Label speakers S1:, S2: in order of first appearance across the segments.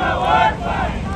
S1: घेतल्याशिवाय राहत नाही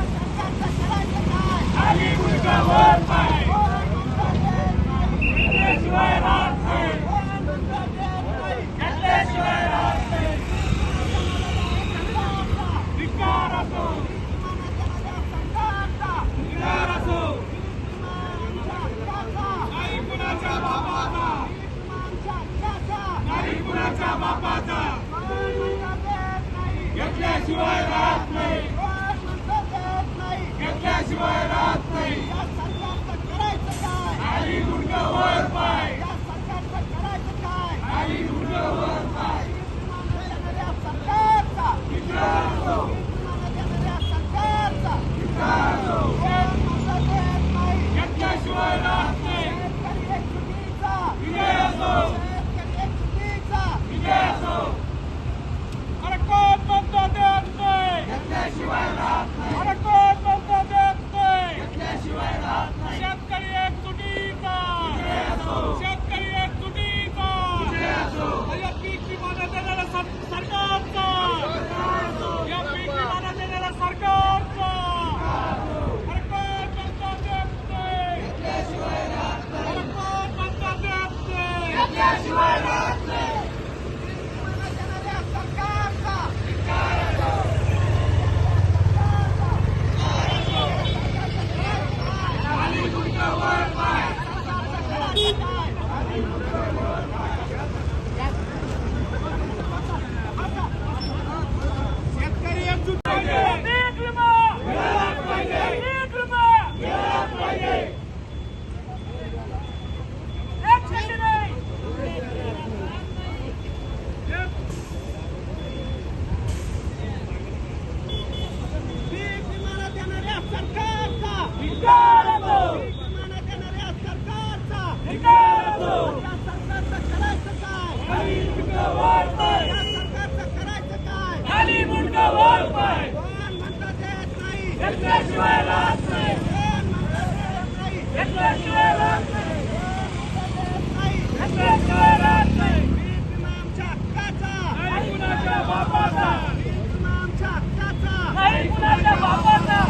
S1: कुणाच्या बापाचा पीक विमा आमच्या हक्काचा नाही कुणाच्या बापाचा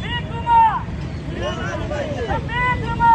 S1: पीक विमा पीक विमा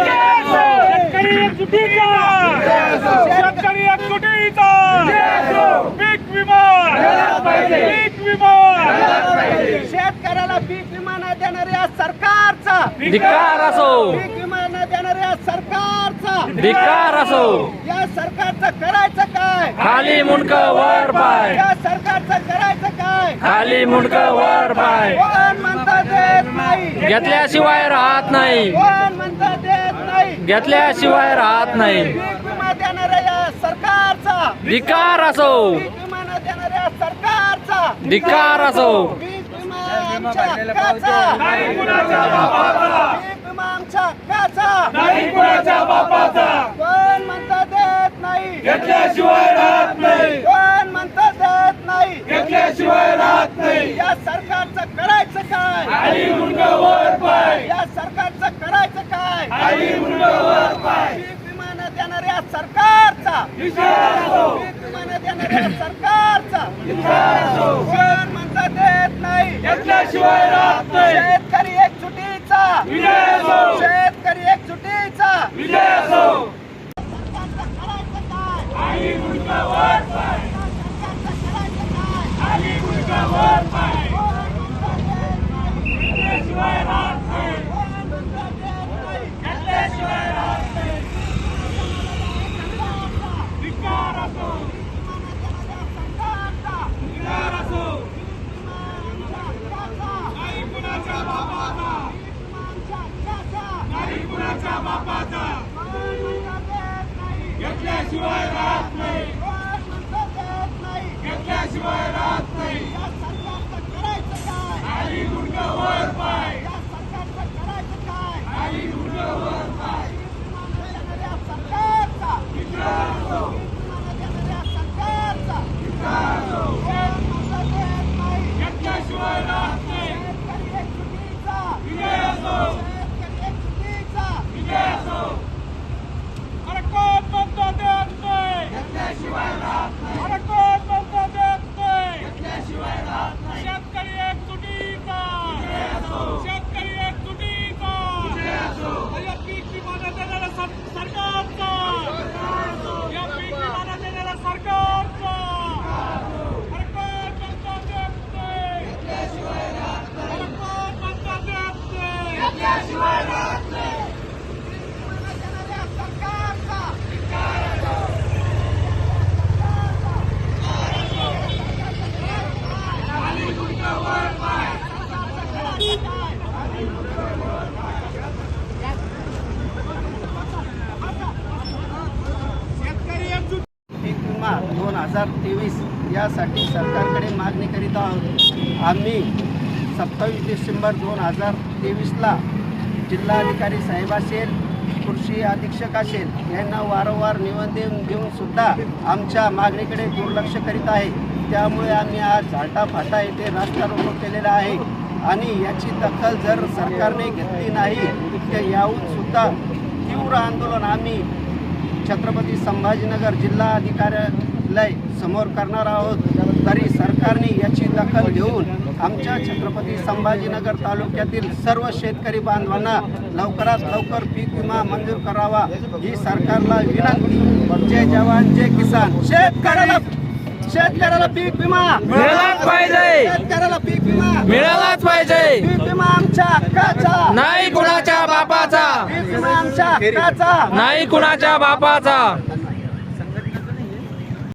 S1: शेतकरी एकजुटीचा शेतकरी एकजुटीचा पीक विमा पीक विमा शेतकऱ्याला पीक विमा न देणाऱ्या सरकारचा.
S2: धिक्कार असो.
S1: पीक विमा न देणाऱ्या सरकारचा.
S2: धिक्कार असो.
S1: या सरकारचं करायचं काय?
S2: खाली मुंडक वर पाय.
S1: या सरकारचं करायचं
S2: खाली मुंडक वर पाय
S1: कोण म्हणतं देत नाही.
S2: घेतल्याशिवाय राहत नाही.
S1: कोण म्हणतं देत नाही.
S2: घेतल्याशिवाय राहत नाही.
S1: पीक विमा देणाऱ्या या सरकारचा.
S2: धिक्कार असो.
S1: पीक विमा न देणाऱ्या सरकारचा.
S2: धिक्कार असो.
S1: पीक विमा आमच्या हक्काचा.
S3: नाही कुणाच्या बापाचा.
S1: पीक विमा आमच्या हक्काचा.
S3: नाही कुणाच्या बापाचा.
S1: कोण म्हणतं देत नाही.
S3: घेतल्याशिवाय राहत
S1: कोण नाही
S3: राहत नाही.
S1: या सरकारचं करायचं काय?
S3: खाली मुंडकं वर पाय.
S1: या सरकारचं करायचं काय?
S3: खाली मुंडकं वर पाय.
S1: पीक विमा न देणाऱ्या सरकारचा. पीक विमा न देणाऱ्या सरकारचा. कोण म्हणतं देत नाही?
S3: घेतल्याशिवाय राहत नाही.
S1: शेतकरी
S3: विजय असो.
S1: शेतकरी एकजुटीचा.
S3: विजय असो.
S1: खाली मुंडकं वर हजार तेवीस यासाठी सरकारकडे मागणी करीत आहोत. आम्ही सत्तावीस डिसेंबर दोन हजार तेवीसला जिल्हाधिकारी साहेब असेल कृषी अधीक्षक असेल यांना वारंवार निवेदन देऊनसुद्धा आमच्या मागणीकडे दुर्लक्ष करीत आहे. त्यामुळे आम्ही आज झाटाफाटा येथे रास्तारोको केलेला आहे. आणि याची दखल जर सरकारने घेतली नाही तर याहूनसुद्धा तीव्र आंदोलन आम्ही छत्रपती संभाजीनगर जिल्हा अधिकाऱ्यालय समोर करणार आहोत. तरी सरकारने याची दखल घेऊन आमच्या छत्रपती संभाजीनगर तालुक्यातील सर्व शेतकरी बांधवांना लवकरात लवकर पीक विमा मंजूर करावा. ही सरकारला विनंती. जय जवान जय किसान. शेतकऱ्याला शेतकऱ्याला पीक विमा.
S2: मिळालाच पाहिजे.
S1: शेतकऱ्याला पीक विमा.
S2: मिळालाच पाहिजे.
S1: पीक विमा आमच्या हक्काचा.
S2: नाही कुणाच्या बापाचा.
S1: पीक विमा आमच्या हक्काचा.
S2: नाही कुणाच्या बापाचा.